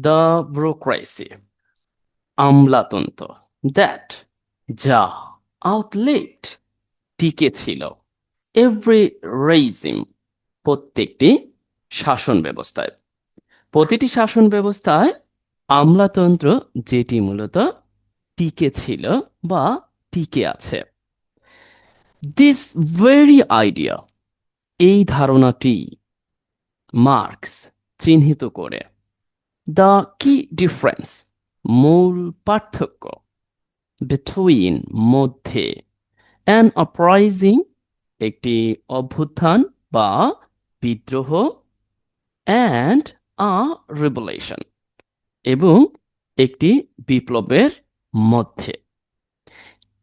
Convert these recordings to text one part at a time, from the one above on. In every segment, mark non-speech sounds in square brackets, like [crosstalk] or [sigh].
The bureaucracy আমলাতন্ত্র that যা outlet টিকে ছিল। এভরি রেজিম প্রত্যেকটি শাসন ব্যবস্থায়। প্রতিটি শাসন ব্যবস্থায় আমলাতন্ত্র যেটি মূলত টিকে ছিল বা টিকে আছে। দিস ভেরি আইডিয়া এই ধারণাটি মার্কস চিহ্নিত করে। দ্য কি ডিফারেন্স মূল পার্থক্য বিটুইন মধ্যে অ্যান অপরাইজিং একটি অভ্যুত্থান বা বিদ্রোহ অ্যান্ড আ রেভুলেশন এবং একটি বিপ্লবের মধ্যে।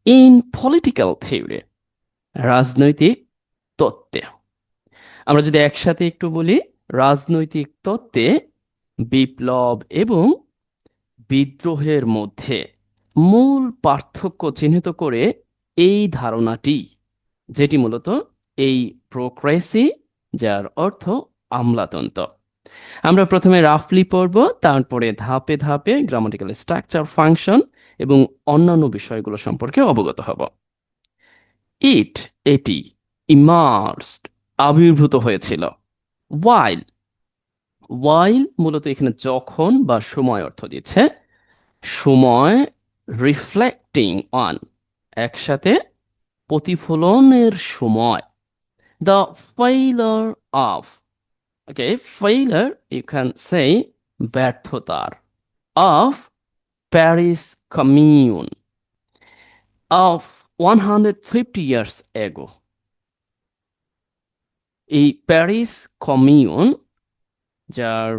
ইন পলিটিক্যাল থিওরি রাজনৈতিক তত্ত্বে, আমরা যদি একসাথে একটু বলি, রাজনৈতিক তত্ত্বে বিপ্লব এবং বিদ্রোহের মধ্যে মূল পার্থক্য চিহ্নিত করে এই ধারণাটি, যেটি মূলত এই প্রোক্রেসি যার অর্থ আমলাতন্ত্র। আমরা প্রথমে রাফলি পড়ব, তারপরে ধাপে ধাপে গ্রামাটিক্যাল স্ট্রাকচার ফাংশন এবং অন্যান্য বিষয়গুলো সম্পর্কে অবগত হব। ইট এটি ইমার্সড আবির্ভূত হয়েছিল। ওয়াইল ওয়াইল মূলত এখানে যখন বা সময় অর্থ দিচ্ছে, সময় রিফ্লেক্টিং অন একসাথে প্রতিফলনের সময় the failure of okay failure you can say ব্যর্থতার of Paris commune of one hundred fifty years ago এই প্যারিস কমিউন যার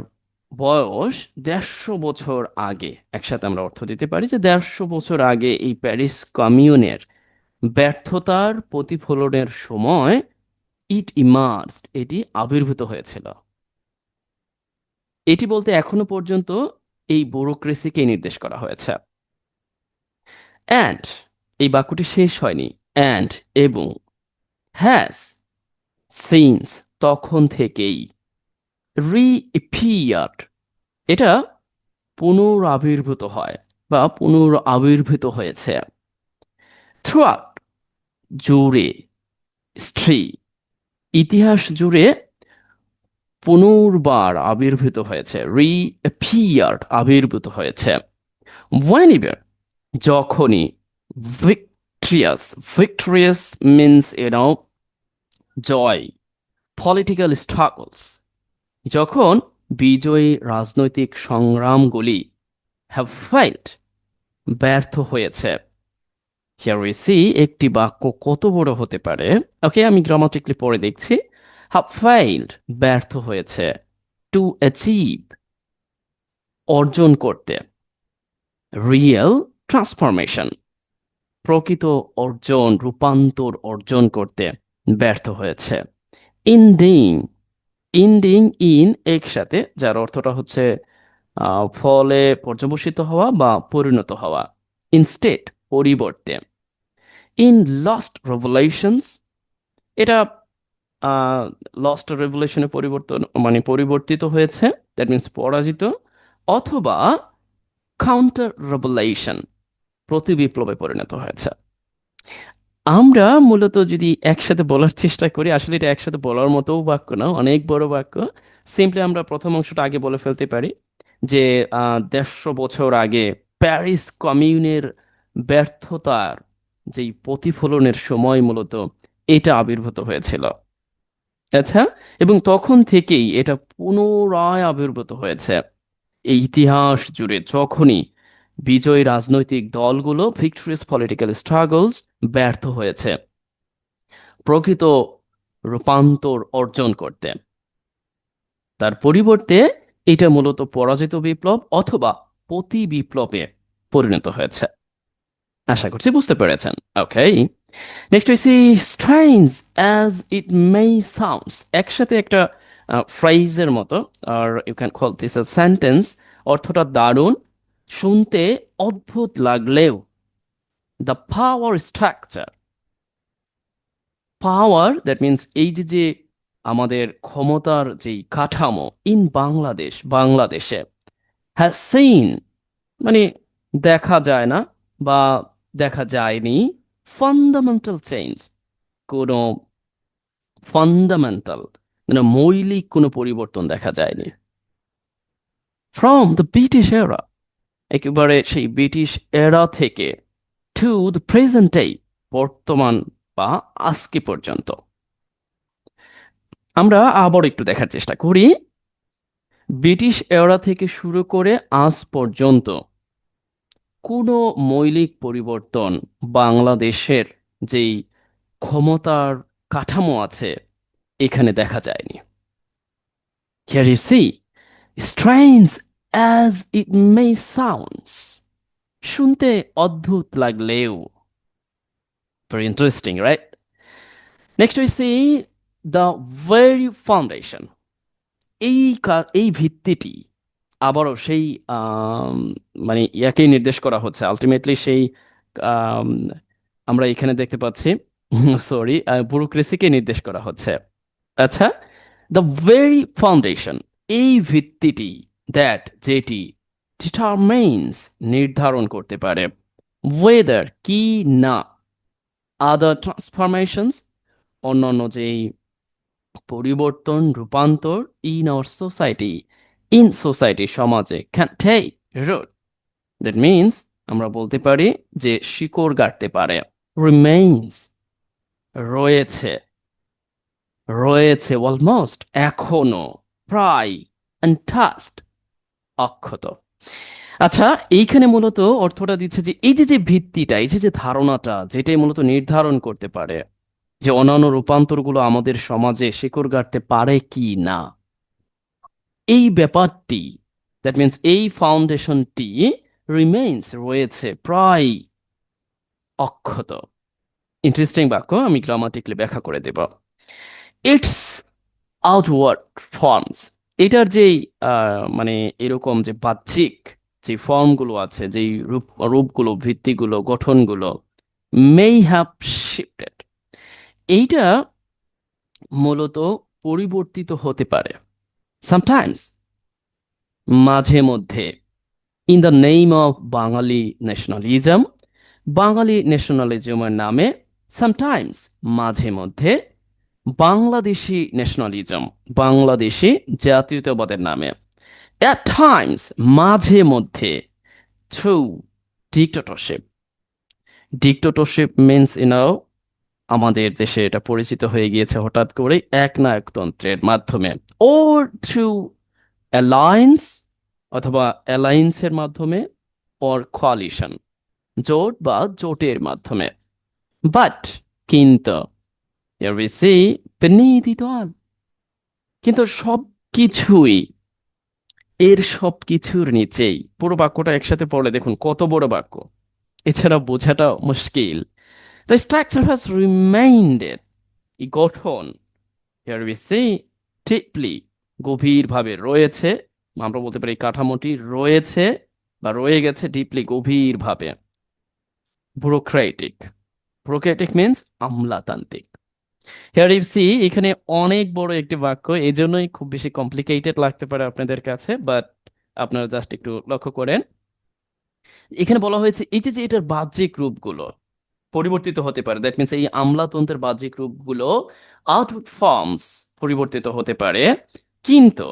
বয়স দেড়শো বছর আগে, একসাথে আমরা অর্থ দিতে পারি যে দেড়শো বছর আগে এই প্যারিস কমিউনের ব্যর্থতার প্রতিফলনের সময় ইট ইমার্সড এটি আবির্ভূত হয়েছিল। এটি বলতে এখনও পর্যন্ত এই ব্যুরোক্রেসিকে নির্দেশ করা হয়েছে। অ্যান্ড, এই বাক্যটি শেষ হয়নি। অ্যান্ড এবং হ্যাস, সিন্স, তখন থেকেই রিপিয়ার্ড এটা পুনরাবির্ভূত হয় বা পুনর আবির্ভূত হয়েছে। থ্রুআউট জুড়ে, স্ত্রী, ইতিহাস জুড়ে পুনর্বার আবির্ভূত হয়েছে রিপিয়ার্ড আবির্ভূত হয়েছে। ওয়েনিভার যখনই victorious victorious means you know Joy political struggles যখন বিজয়ী রাজনৈতিক সংগ্রামগুলি হ্যাভ ফাইট ব্যর্থ হয়েছে। হিয়ার উই সি একটি বাক্য কত বড় হতে পারে। ওকে আমি গ্রামাটিকলি পরে দেখছি। হ্যাভ ফাইল্ড ব্যর্থ হয়েছে। টু অ্যাচিভ অর্জন করতে। রিয়েল ট্রান্সফরমেশন প্রকৃত অর্জন, রূপান্তর অর্জন করতে ব্যর্থ হয়েছে। ইন্ডিং ইন্ডিং ইন একসাথে, যার অর্থটা হচ্ছে ফলে পর্যবসিত হওয়া বা পরিণত হওয়া। ইনস্টেড পরিবর্তে। ইন লস্ট রেভুলেশনস এটা লস্ট রেভুলেশনে পরিবর্তন মানে পরিবর্তিত হয়েছে দ্যাট মিনস পরাজিত, অথবা কাউন্টার রেভুলেশন প্রতি বিপ্লবে পরিণত হয়েছে। আমরা মূলত যদি একসাথে বলার চেষ্টা করি, আসলে এটা একসাথে বলার মতো বাক্য না, অনেক বড় বাক্য। সিম্পলি আমরা প্রথম অংশটা আগে বলে ফেলতে পারি যে দেড়শো বছর আগে প্যারিস কমিউনের ব্যর্থতার যেই প্রতিফলনের সময় মূলত এটা আবির্ভূত হয়েছিল। আচ্ছা? এবং তখন থেকেই এটা পুনরায় আবির্ভূত হয়েছে। এই ইতিহাস জুড়ে যখনই বিজয়ী রাজনৈতিক দলগুলো ভিক্টোরিয়াস পলিটিক্যাল স্ট্রাগলস ব্যর্থ হয়েছে। প্রকৃত রূপান্তর অর্জন করতে। তার পরিবর্তে এটা মূলত পরাজিত বিপ্লব অথবা প্রতি বিপ্লবে পরিণত হয়েছে। আশা করছি বুঝতে পেরেছেন। ওকে নেক্সট হইছি strange as it may sounds একসাথে একটা ফ্রাইজের মতো, আর you can call this a sentence অর্থটা দারুণ শুনতে অদ্ভুত লাগলেও the power structure power that means এই যে যে আমাদের ক্ষমতার যেই কাঠামো ইন বাংলাদেশ বাংলাদেশে হ্যাজ সিন মানে দেখা যায় না বা দেখা যায়নি ফান্ডামেন্টাল চেঞ্জ কোনো ফান্ডামেন্টাল মানে মৌলিক কোনো পরিবর্তন দেখা যায়নি. ফ্রম দ্য ব্রিটিশ এরা একেবারে সেই ব্রিটিশ এরা থেকে টু দ্য প্রেজেন্ট ডে বর্তমান বা আজকে পর্যন্ত। আমরা আবার একটু দেখার চেষ্টা করি। ব্রিটিশ এরা থেকে শুরু করে আজ পর্যন্ত কোনো মৌলিক পরিবর্তন বাংলাদেশের যেই ক্ষমতার কাঠামো আছে, এখানে দেখা যায়নি। Here you see strange as it may sounds, শুনতে অদ্ভুত লাগলেও interesting, right? Next we see the very foundation. এই এই ভিত্তিটি আবারও সেই মানে ইয়াকেই নির্দেশ করা হচ্ছে আলটিমেটলি সেই আম, আমরা এখানে দেখতে পাচ্ছি [laughs] সরি ব্যুরোক্রেসিকে নির্দেশ করা হচ্ছে আচ্ছা দ্য ভেরি ফাউন্ডেশন এই ভিত্তিটি দ্যাট যেটি ডিটারমাইন্স নির্ধারণ করতে পারে। ওয়েদার কি না আদার ট্রান্সফরমেশনস অন্যান্য যেই পরিবর্তন, রূপান্তর in our society in society সমাজে can take root that means আমরা বলতে পারি যে শিকড় গাড়তে পারে। রিমেইনস রয়েছে রয়েছে অলমোস্ট এখনও, প্রায় আনটাস্ট অক্ষত। আচ্ছা এইখানে মূলত অর্থটা দিচ্ছে যে এই যে যে ভিত্তিটা, এই যে যে ধারণাটা, যেটাই মূলত নির্ধারণ করতে পারে, যে অন্যান্য রূপান্তরগুলো আমাদের সমাজে শিকড় গাড়তে পারে কি না, এই ব্যাপারটি দ্যাট মিনস এই ফাউন্ডেশনটি রিমেইনস রয়েছে প্রায় অক্ষত। ইন্টারেস্টিং বাক্য, আমি গ্রামাটিকলি ব্যাখ্যা করে দেব। ইটস আউটওয়ার্ড ফর্মস এটার যেই মানে এরকম যে বাহ্যিক যে ফর্মগুলো আছে, যেই রূপ, রূপগুলো, ভিত্তিগুলো, গঠনগুলো মেই হ্যাভ শিফটেড এইটা মূলত পরিবর্তিত হতে পারে। সামটাইমস মাঝে মধ্যে in the name of Bangali nationalism Bangali ন্যাশনালিজমের নামে সামটাইমস মাঝে মধ্যে বাংলাদেশি ন্যাশনালিজম বাংলাদেশি জাতীয়তাবাদের নামে। অ্যাট টাইমস মাঝে মধ্যে through dictatorship dictatorship means you know আমাদের দেশে এটা পরিচিত হয়ে গিয়েছে হঠাৎ করে একনায়কতন্ত্রের মাধ্যমে। ওর থ্রু অ্যালায়েন্স অথবা অ্যালায়েন্সের মাধ্যমে অর কোয়ালিশন জোট বা জোটের মাধ্যমে। বাট কিন্তু here we see beneath it all কিন্তু সব কিছুই এর সব কিছুর নিচেই। পুরো বাক্যটা একসাথে পড়লে দেখুন, কত বড় বাক্য। এছাড়া বোঝাটা মুশকিল। The structure has remained এই গঠন। Here we see, deeply, গভীরভাবে রয়েছে। আমরা বলতে পারি কাঠামোটি রয়েছে বা রয়ে গেছে ডিপলি গভীরভাবে। ব্যুরোক্রেটিক ব্যুরোক্রেটিক মিনস আমলাতান্ত্রিক। হিয়ার ইউ সি এখানে অনেক বড় একটি বাক্য এই জন্যই খুব বেশি কমপ্লিকেটেড লাগতে পারে আপনাদের কাছে বাট আপনারা জাস্ট একটু লক্ষ্য করেন। এখানে বলা হয়েছে এই যে এটার বাহ্যিক রূপগুলো পরিবর্তিত হতে পারে দ্যাট মিনস এই আমলাতন্ত্রের বাহ্যিক রূপগুলো আউটপুট ফর্মস পরিবর্তিত হতে পারে কিন্তু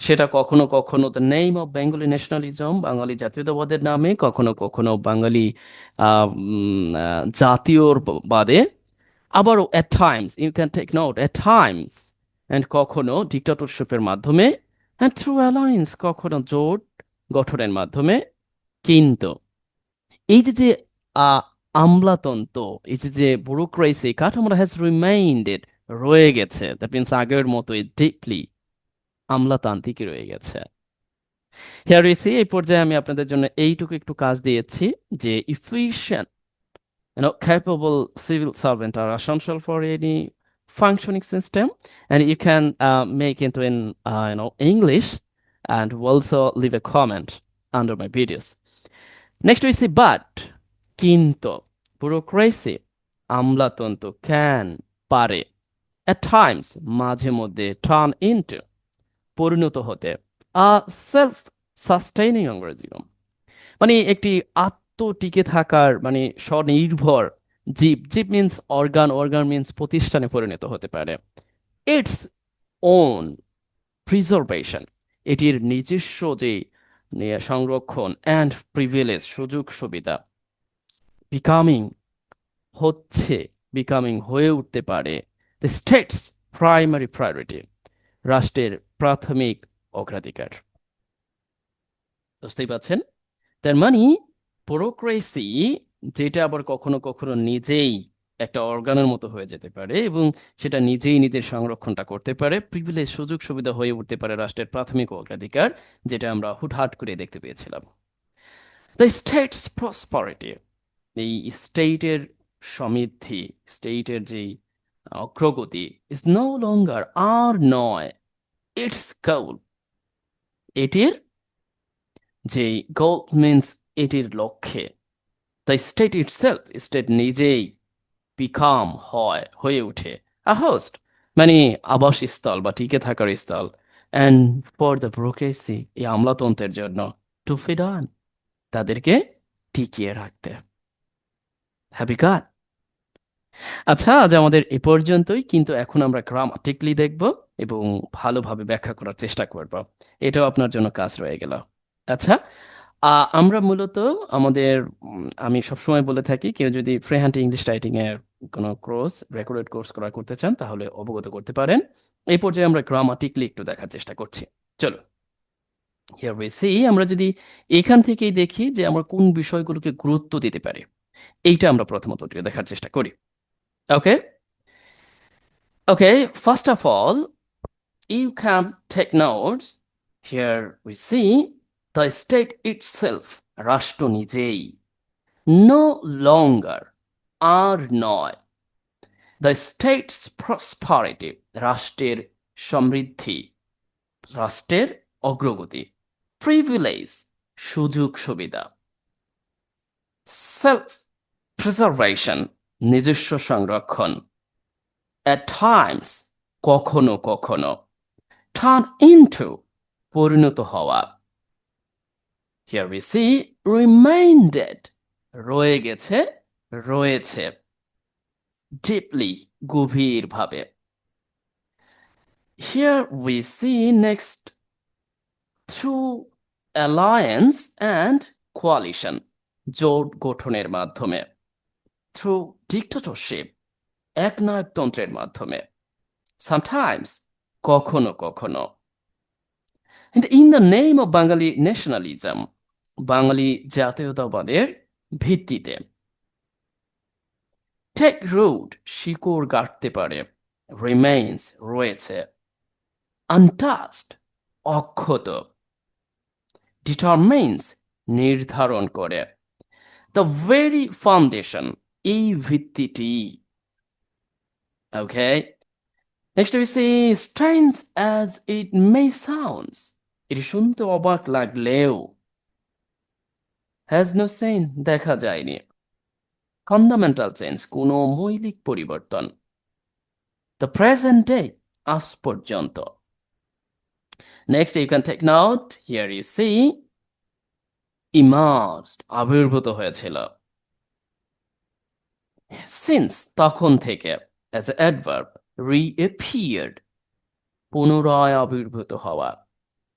সেটা কখনো কখনো the name of Bengali nationalism Bangali জাতীয়তাবাদের নামে কখনো কখনো বাঙালি আহ, জাতীয়বাদে আবারও at times you can take note at times and কখনো ডিক্টাটরশিপের মাধ্যমে অ্যান্ড থ্রু অ্যালায়েন্স কখনো জোট গঠনের মাধ্যমে, কিন্তু এই যে যে আমলাতন্ত্র, এই যে যে ব্যুরোক্রেসি কাঠামোটা হ্যাজ রিমাইন্ডেড রয়ে গেছে দ্যাট মিনস আগের মতোই ডিপলি আমলাতান্ত্রিকই রয়ে গেছে। হিয়ার এই পর্যায়ে আমি আপনাদের জন্য এইটুকু একটু কাজ দিয়েছি, যে efficient you know, capable civil servant are essential for any functioning system, and you can uh, make into in uh, you know English, and also leave a comment under my videos. Next we see but কিন্তু bureaucracy আমলাতন্ত্র can পারে at times মাঝে মধ্যে turn into পরিণত হতে a self sustaining অঙ্গারজিজম মানে একটি আত্মটিকে থাকার মানে স্বনির্ভর জীব জীব মিন্স অর্গান অর্গান মিন্স প্রতিষ্ঠানে পরিণত হতে পারে। ইটস ওন প্রিজার্ভেশন এটির নিজস্ব যে সংরক্ষণ অ্যান্ড প্রিভিলেজ সুযোগ, সুবিধা বিকামিং হচ্ছে বিকামিং হয়ে উঠতে পারে। দ্য স্টেটস প্রাইমারি প্রায়োরিটি রাষ্ট্রের প্রাথমিক অগ্রাধিকার। বুঝতেই পাচ্ছেন তার মানে ব্যুরোক্রেসি যেটা আবার কখনো কখনো নিজেই একটা অর্গানের মতো হয়ে যেতে পারে এবং সেটা নিজেই নিজের সংরক্ষণটা করতে পারে। প্রিভিলেজ সুযোগ সুবিধা হয়ে উঠতে পারে রাষ্ট্রের প্রাথমিক অগ্রাধিকার, যেটা আমরা হুটহাট করে দেখতে পেয়েছিলাম। দ্য স্টেটস প্রসপারিটি এই স্টেটের সমৃদ্ধি, স্টেটের যেই অগ্রগতি ইজ নো লঙ্গার আর নয় ইটস গোল এটির যে গোল মিন্স এটির লক্ষ্যে। দ্য স্টেট ইটসেলফ স্টেট নিজেই বিকাম হয়, হয়ে ওঠে আ হোস্ট মানে আবাসস্থল বা টিকে থাকার স্থল। অ্যান্ড ফর দ্য ব্রোকেসি এই আমলাতন্ত্রের জন্য টু ফিড অন তাদেরকে টিকিয়ে রাখতে। হ্যাপি কাট আচ্ছা আজ আমাদের এ পর্যন্তই, কিন্তু এখন আমরা গ্রামাটিকলি দেখব এবং ভালোভাবে ব্যাখ্যা করার চেষ্টা করব। এটাও আপনার জন্য কাজ রয়ে গেল। আচ্ছা আমরা মূলত আমাদের আমি সবসময় বলে থাকি, কেউ যদি ফ্রি হ্যান্ড ইংলিশ রাইটিং এর কোনো কোর্স রেকর্ডেড কোর্স করা করতে চান, তাহলে অবগত করতে পারেন। এই পর্যায়ে আমরা গ্রামাটিকলি একটু দেখার চেষ্টা করছি। চলো হিয়ার উই সি আমরা যদি এখান থেকেই দেখি যে আমরা কোন বিষয়গুলোকে গুরুত্ব দিতে পারি, এইটা আমরা প্রথমত দেখার চেষ্টা করি। Okay okay first of all you can take notes. Here we see the state itself, রাষ্ট্র নিজেই, no longer আর নয় the state's prosperity, রাষ্ট্রের সমৃদ্ধি, রাষ্ট্রের অগ্রগতি, privilege, সুযোগ সুবিধা, self preservation, নিজস্ব সংরক্ষণ, at times, কখনো কখনো, turn into, পরিণত হওয়া। Here we see reminded, রয়ে গেছে, রয়েছে। Deeply, গভীরভাবে। Here we see next through alliance and coalition, জোট গঠনের মাধ্যমে। Through dictatorship, একনায়কতন্ত্রের মাধ্যমে। Sometimes, কখনো কখনো in the name of Bengali nationalism, বাঙালি জাতীয়তাবাদের ভিত্তিতে। টেক রুট শিকড় গাঁটতে পারে রিমেইনস রয়েছে আনটাস্ট অক্ষত ডিটারমিনস নির্ধারণ করে। দ্য ভেরি ফাউন্ডেশন এই ভিত্তিটি। Okay next we see strange as it may sounds এটি শুনতে অবাক লাগলেও হ্যাজ নো সেন দেখা যায়নি। ফান্ডামেন্টাল চেঞ্জ কোনো মৌলিক পরিবর্তন। দ্য প্রেজেন্ট ডে আজ পর্যন্ত। Next you can take note here you see emerged আবির্ভূত হয়েছিল। সিন্স তখন থেকে অ্যাজ এ অ্যাডভার্ব রিএপিয়ার্ড পুনরায় আবির্ভূত হওয়া।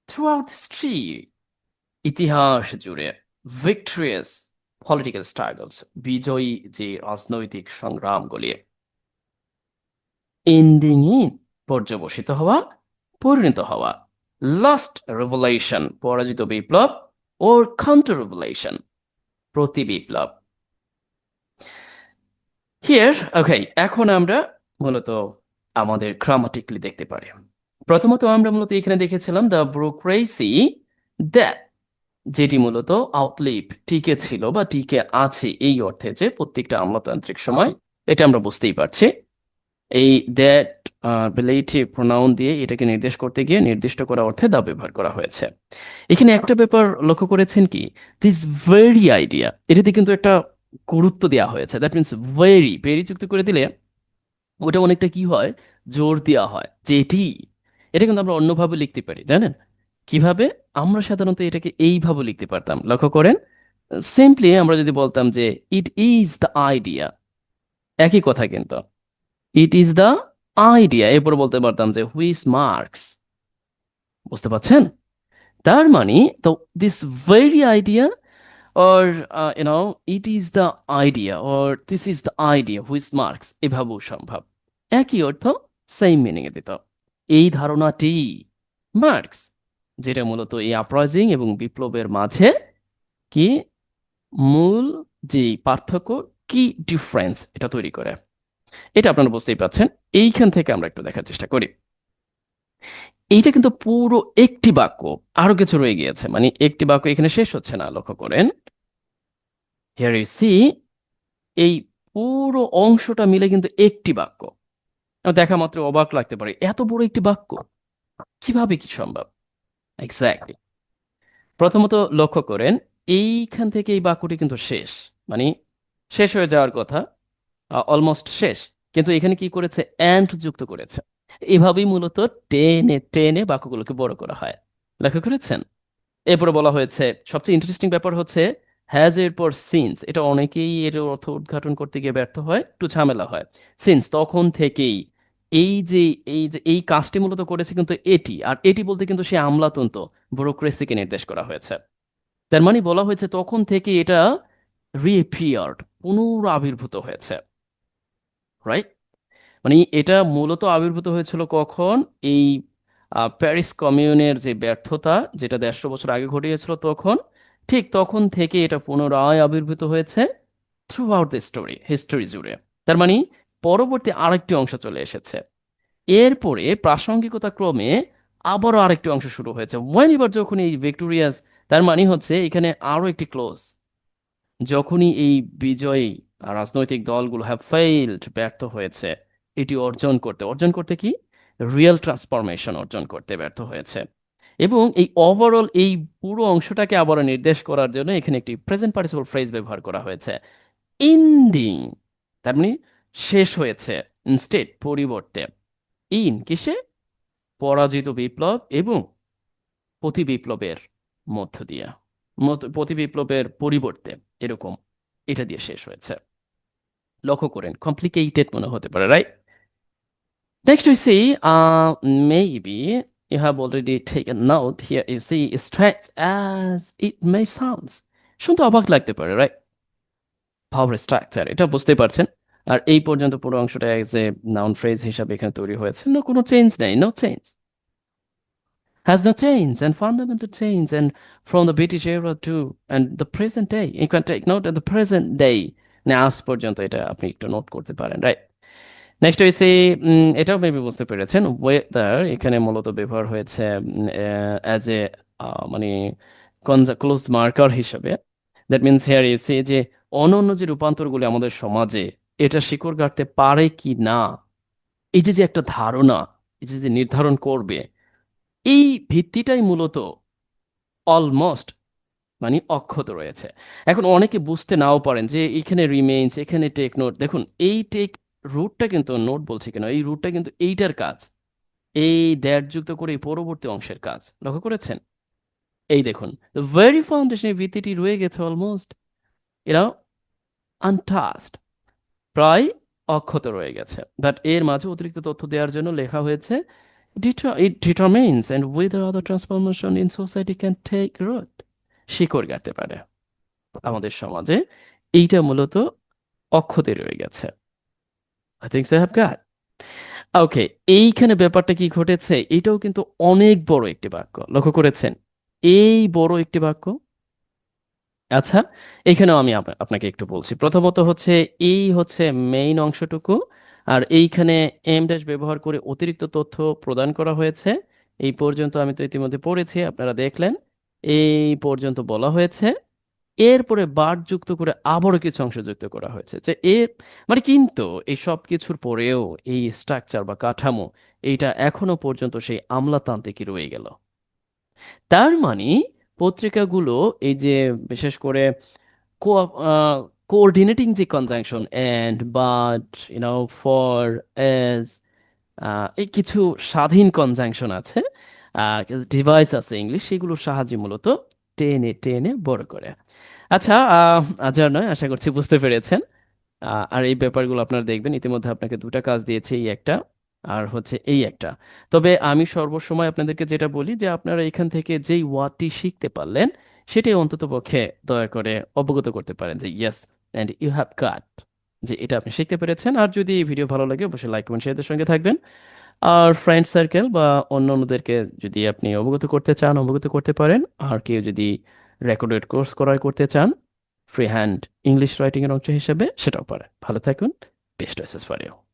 থ্রু আউট হিস্ট্রি ইতিহাস জুড়ে। ভিক্টোরিয়াস পলিটিক্যাল স্ট্রাগলস বিজয়ী যে রাজনৈতিক সংগ্রামগুলি এন্ডিং ইন পর্যবসিত হওয়া, পরিণত হওয়া। লাস্ট রেভলিউশন পরাজিত বিপ্লব ওর কাউন্টার রেভলিউশন প্রতি বিপ্লব। হিয়ার ওকে এখন আমরা মূলত আমাদের গ্রামাটিকলি দেখতে পারি। প্রথমত আমরা মূলত এখানে দেখেছিলাম দ্য ব্রোক্রেসি দ্যাট যেটি মূলত আউটলিপ টিকে ছিল বা টিকে আছে এই অর্থে যে প্রত্যেকটা আমলাতান্ত্রিক সময়, এটা আমরা বুঝতেই পারছি। এই দ্যাট রিলেটিভ প্রোনাউন দিয়ে এটাকে নির্দেশ করতে গিয়ে নির্দিষ্ট করা অর্থে দা ব্যবহার করা হয়েছে। এখানে একটা ব্যাপার লক্ষ্য করেছেন কি? দিস ভেরি আইডিয়া এটাতে কিন্তু একটা গুরুত্ব দেওয়া হয়েছে। দ্যাট মিনস ভেরি ভেরি যুক্ত করে দিলে ওটা অনেকটা কি হয়? জোর দেওয়া হয়। যেটি, এটা কিন্তু আমরা অন্যভাবে লিখতে পারি, জানেন? কীভাবে আমরা সাধারণত এটাকে এইভাবে লিখতে পারতাম? লক্ষ্য করেন সিম্পলি আমরা যদি বলতাম যে ইট ইজ দ্য আইডিয়া একই কথা কিন্তু। ইট ইজ দ্য আইডিয়া এরপর বলতে পারতাম যে হুইস মার্কস বুঝতে পারছেন? তার মানে তো this very idea uh, you know it is the idea or this is the idea which এভাবেও সম্ভব। একই অর্থ সেম মিনিং এ দিত। এই ধারণাটি মার্কস যেটা মূলত এই আপরাইজিং এবং বিপ্লবের মাঝে কি মূল যে পার্থক্য, কি ডিফারেন্স এটা তৈরি করে? এটা আপনারা বুঝতেই পাচ্ছেন। এইখান থেকে আমরা একটু দেখার চেষ্টা করি। এইটা কিন্তু পুরো একটি বাক্য, আরও কিছু রয়ে গিয়েছে। মানে একটি বাক্য এখানে শেষ হচ্ছে না, লক্ষ্য করেন। হিয়ার ইউ সি এই পুরো অংশটা মিলে কিন্তু একটি বাক্য। দেখা মাত্র অবাক লাগতে পারে, এত বড় একটি বাক্য। কীভাবে কি সম্ভব? এক্স্যাক্টলি প্রথমত লক্ষ্য করেন, এইখান থেকে এই বাক্যটি কিন্তু শেষ। মানে শেষ হয়ে যাওয়ার কথা অলমোস্ট শেষ। কিন্তু এখানে কি করেছে? অ্যান্ড যুক্ত করেছে। এভাবেই মূলত টেনে টেনে বাক্যগুলোকে বড় করা হয়। লক্ষ্য করেছেন? এরপরে বলা হয়েছে, সবচেয়ে ইন্টারেস্টিং ব্যাপার হচ্ছে হ্যাজ এর পর সিন্স এটা অনেকেই এর অর্থ উদ্ঘাটন করতে গিয়ে ব্যর্থ হয়, একটু ঝামেলা হয়। সিন্স তখন থেকেই এই যে এই যে, এই কাজটি মূলত করেছে কিন্তু এটি। আর এটি বলতে কিন্তু সে আমলাতন্ত্র ব্যুরোক্রেসিকে নির্দেশ করা হয়েছে। তার মানে বলা হয়েছে তখন থেকে এটা রিপিয়ার্ড পুনরাবির্ভূত হয়েছে। রাইট মানে এটা মূলত আবির্ভূত হয়েছিল কখন? এই প্যারিস কমিউনের যে ব্যর্থতা, যেটা দেড়শো বছর আগে ঘটিয়েছিল তখন, ঠিক তখন থেকে এটা পুনরায় আবির্ভূত হয়েছে throughout the story history জুড়ে। তার মানে পরবর্তী আরেকটি অংশ চলে এসেছে। এরপরে প্রাসঙ্গিকতা ক্রমে আবারও আরেকটি অংশ শুরু হয়েছে। ওয়েন এবার যখন এই ভিক্টোরিয়াস তার মানে হচ্ছে এখানে আরও একটি ক্লোজ যখনই এই বিজয়ী রাজনৈতিক দলগুলো হ্যাভ ফেইলড ব্যর্থ হয়েছে, এটি অর্জন করতে অর্জন করতে কি? রিয়েল ট্রান্সফরমেশন অর্জন করতে ব্যর্থ হয়েছে। এবং এই ওভারঅল এই পুরো অংশটাকে আবারও নির্দেশ করার জন্য এখানে একটি প্রেজেন্ট পার্টিসিপল ফ্রেজ ব্যবহার করা হয়েছে। ইন্ডিং তার মানে শেষ হয়েছে ইনস্টেড পরিবর্তে। ইন কিসে? পরাজিত বিপ্লব এবং প্রতি বিপ্লবের মধ্য দিয়া। প্রতি বিপ্লবের পরিবর্তে এরকম এটা দিয়ে শেষ হয়েছে। লক্ষ্য করেন কমপ্লিকেটেড মনে হতে পারে right next we see maybe you have already taken note here. You see stretch as it may sounds শুনতে অবাক লাগতে পারে রাইট পাওয়ার স্ট্রাকচার এটা বুঝতে পারছেন? আর এই পর্যন্ত পুরো অংশটা এজ এ নাউন ফ্রেজ হিসাবে এখানে তৈরি হয়েছে। নো কোনো চেঞ্জ নেই no change has no change, and fundamental change, and from the British era to, and the present day, you can take note of the present day না আজ পর্যন্ত এটা আপনি একটু নোট করতে পারেন রাইট নেক্সট হয়েছে এটাও মেবি বুঝতে পেরেছেন ওয়েদার এখানে মূলত ব্যবহার হয়েছে অ্যাজ এ মানে ক্লোজ মার্কার হিসেবে। That means here you say যে অনন্য যে রূপান্তরগুলি আমাদের সমাজে এটা শিকড় গাড়তে পারে কি না? এই যে যে একটা ধারণা, এই যে যে নির্ধারণ করবে, এই ভিত্তিটাই মূলত অলমোস্ট মানে অক্ষত রয়েছে। এখন অনেকে বুঝতে নাও পারেন যে এখানে রিমেইনস এখানে টেক নোট দেখুন, এই টেক রুটটা কিন্তু নোট বলছি কেন? এই রুটটা কিন্তু এইটার কাজ। এই যুক্ত করে এই পরবর্তী অংশের কাজ। লক্ষ্য করেছেন? এই দেখুন ভেরি ফাউন্ডেশনের ভিত্তিটি রয়ে গেছে অলমোস্ট এরা আনটাস্ট প্রায় অক্ষত রয়ে গেছে। বাট এর মাঝে অতিরিক্ত তথ্য দেওয়ার জন্য লেখা হয়েছে it determines and whether other transformation in society can take root. শিকড় গাড়তে পারে। আমাদের সমাজে এইটা মূলত অক্ষতে রয়ে গেছে। I think have got okay এইখানে ব্যাপারটা কি ঘটেছে? এটাও কিন্তু অনেক বড় একটি বাক্য। লক্ষ্য করেছেন? এই বড় একটি বাক্য আচ্ছা এখানেও আমি আপনাকে একটু বলছি। প্রথমত হচ্ছে এই হচ্ছে মেইন অংশটুকু, আর এইখানে এম ড্যাশ ব্যবহার করে অতিরিক্ত তথ্য প্রদান করা হয়েছে। এই পর্যন্ত আমি তো ইতিমধ্যে পড়েছি, আপনারা দেখলেন। এই পর্যন্ত বলা হয়েছে। এরপরে বার যুক্ত করে আবারও কিছু অংশ যুক্ত করা হয়েছে। যে এর মানে কিন্তু এই সব কিছুর পরেও এই স্ট্রাকচার বা কাঠামো, এইটা এখনও পর্যন্ত সেই আমলাতান্ত্রিকই রয়ে গেল। তার মানে পত্রিকাগুলো এই যে বিশেষ করে কোঅর্ডিনেটিং যে conjunction and but you know for age এই কিছু স্বাধীন কনজাংশন আছে ডিভাইস আছে ইংলিশ সেগুলোর সাহায্যে মূলত টেনে টেনে বড় করে। আচ্ছা আহ, আজ আর নয় আশা করছি বুঝতে পেরেছেন। আর এই ব্যাপারগুলো আপনারা দেখবেন। ইতিমধ্যে আপনাকে দুটা কাজ দিয়েছে এই একটা আর হচ্ছে এই একটা। তবে আমি সর্বসময় আপনাদেরকে যেটা বলি যে আপনারা এখান থেকে যেই ওয়ার্ডটি শিখতে পারলেন সেটাই অন্তত পক্ষে দয়া করে অবগত করতে পারেন যে yes and you have got যে এটা আপনি শিখতে পেরেছেন। আর যদি এই ভিডিও ভালো লাগে, অবশ্যই লাইক কমেন্ট শেয়ারদের সঙ্গে থাকবেন। আর ফ্রেন্ড সার্কেল বা অন্য অন্যদেরকে যদি আপনি অবগত করতে চান, অবগত করতে পারেন। আর কেউ যদি রেকর্ডেড কোর্স ক্রয় করতে চান ফ্রি হ্যান্ড ইংলিশ রাইটিংয়ের অংশ হিসেবে সেটাও পারেন। ভালো থাকুন। Best Oasis for you